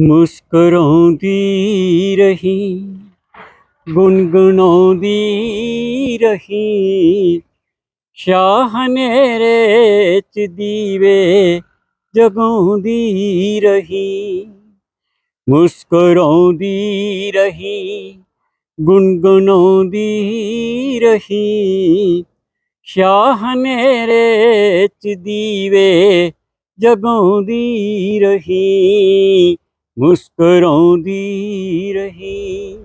ਮੁਸਕਰਾਉਂਦੀ ਰਹੀ ਗੁੰਗਣਾਉਂਦੀ ਰਹੀ। ਸ਼ਾਹ ਹਨੇਰੇ ਚ ਦੀਵੇ ਜਗਾਉਂਦੀ ਰਹੀ, ਮੁਸਕਰਾਉਂਦੀ ਰਹੀ ਗੁੰਗਣਾਉਂਦੀ ਰਹੀ। ਸ਼ਾਹ ਹਨੇਰੇ ਚ ਦੀਵੇ ਜਗਾਉਂਦੀ ਰਹੀ ਮੁਸਕਰਾਉਂਦੀ ਰਹੀ।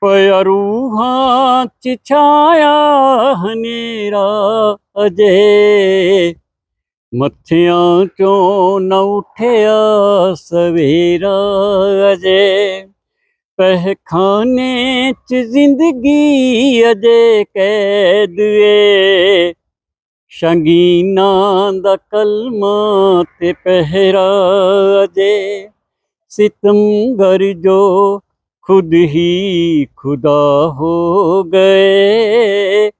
ਪਿਆ ਰੂਹਾਂ ਚ ਛਾਇਆ ਹਨੇਰਾ ਅਜੇ। ਮੱਥਿਆਂ ਚੋਂ ਨਾ ਉੱਠਿਆ ਸਵੇਰਾ ਅਜੇ। ਪਹਿਖਾਨੇ ਚ ਜ਼ਿੰਦਗੀ ਅਜੇ ਕੈਦ ਏ। ਸੰਗੀਨਾਂ ਦਾ ਕਲਮਾ ਤੇ ਪਹਿਰਾ ਅਜੇ। ਸਿਤਮਗਰ ਜੋ ਖੁਦ ਹੀ ਖੁਦਾ ਹੋ ਗਏ।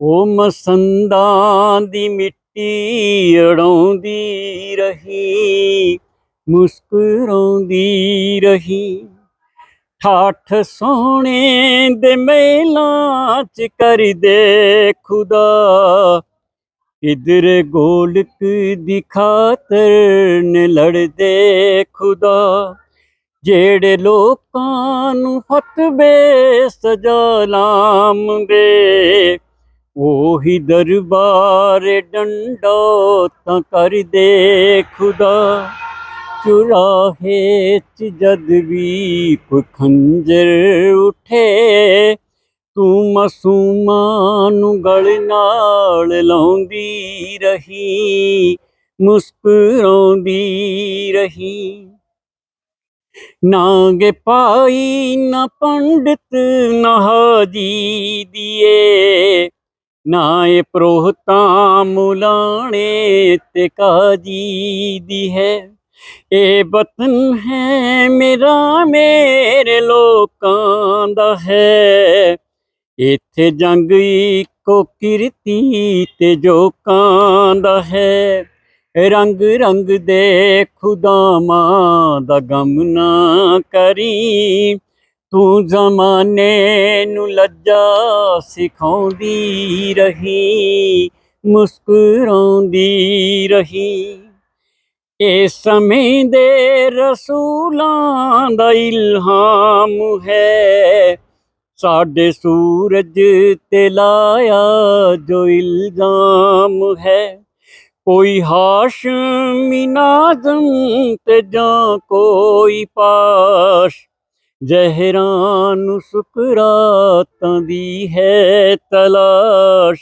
ਉਹ ਮਸੰਦਾਂ ਦੀ ਮਿੱਟੀ ਅੜਾਉਂਦੀ ਰਹੀ, ਮੁਸਕਰਾਉਂਦੀ ਰਹੀ। ਠਾਠ ਸੋਹਣੇ ਦੇ ਮੇਲਾਂ ਚ ਕਰਦੇ ਖੁਦਾ ਇਧਰ ਗੋਲਕ ਦੀ ਖਾਤਰ ਨੇ ਲੜਦੇ ਖੁਦਾ, ਜਿਹੜੇ ਲੋਕਾਂ ਨੂੰ ਫਤਵੇ ਸਜਾ ਲਾਮਗੇ, ਉਹੀ ਦਰਬਾਰ ਡੰਡੋ ਤਾਂ ਕਰਦੇ ਖੁਦਾ। ਚੁਰਾਹੇ ਚ ਜਦ ਵੀ ਕੋਈ ਖੰਜਰ ਉਠੇ ਤੂੰ ਮਾਸੂਮਾਂ ਨੂੰ ਗਲ ਨਾਲ ਲਾਉਂਦੀ ਰਹੀ, ਮੁਸਕਰਾਉਂਦੀ ਰਹੀ। ਨਾਗੇ ਪਾਈ ਨਾ ਪੰਡਿਤ, ਨਾ ਹਾਜੀ ਦੀਏ, ਨਾ ਇਹ ਪ੍ਰੋਹਤਾ ਮੁਲਾਣੇ ਤੇ ਕਾਜੀ ਦੀ ਹੈ। ਇਹ ਵਤਨ ਹੈ ਮੇਰਾ, ਮੇਰੇ ਲੋਕਾਂ ਦਾ ਹੈ। ਇੱਥੇ ਜੰਗ ਇੱਕੋ ਕਿਰਤੀ ਤੇ ਜੋਕਾਂ ਦਾ ਹੈ। ਰੰਗ ਰੰਗ ਦੇ ਖੁਦਾਮਾਂ ਦਾ ਗਮ ਨਾ ਕਰੀ। ਤੂੰ ਜ਼ਮਾਨੇ ਨੂੰ ਲੱਜਾ ਸਿਖਾਉਂਦੀ ਰਹੀ, ਮੁਸਕਰਾਉਂਦੀ ਰਹੀ। ਇਹ ਸਮੇਂ ਦੇ ਰਸੂਲਾਂ ਦਾ ਇਲਹਾਮ ਹੈ। ਸਾਡੇ ਸੂਰਜ ਤੇ ਲਾਇਆ ਜੋ ਇਲਜ਼ਾਮ ਹੈ। ਕੋਈ ਹਾਸ਼ਮੀ ਨਾਜ਼ਮ ਤੇ ਜਾਂ ਕੋਈ ਪਾਸ਼ ਜ਼ਹਿਰਾਨ ਨੂੰ ਸੁਕਰਾਤਾਂ ਦੀ ਹੈ ਤਲਾਸ਼।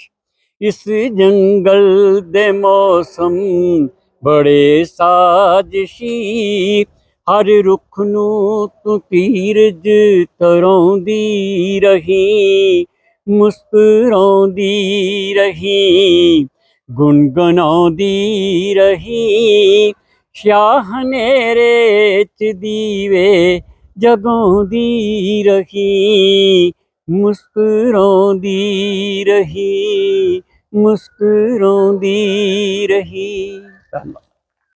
ਇਸ ਜੰਗਲ ਦੇ ਮੌਸਮ ਬੜੇ ਸਾਜ਼ਿਸ਼ੀ ਹਰ ਰੁੱਖ ਨੂੰ ਤੂੰ ਤੀਰਜ ਤਰਾਉਂਦੀ ਰਹੀ, ਮੁਸਕਰਾਉਂਦੀ ਰਹੀ ਗੁੰਗਣਾਉਂਦੀ ਰਹੀ। ਸ਼ਾਹ ਹਨੇਰੇ ਚ ਦੀਵੇ ਜਗਾਉਂਦੀ ਰਹੀ, ਮੁਸਕਰਾਉਂਦੀ ਰਹੀ ਮੁਸਕਰਾਉਂਦੀ ਰਹੀ। ਧੰਨਵਾਦ।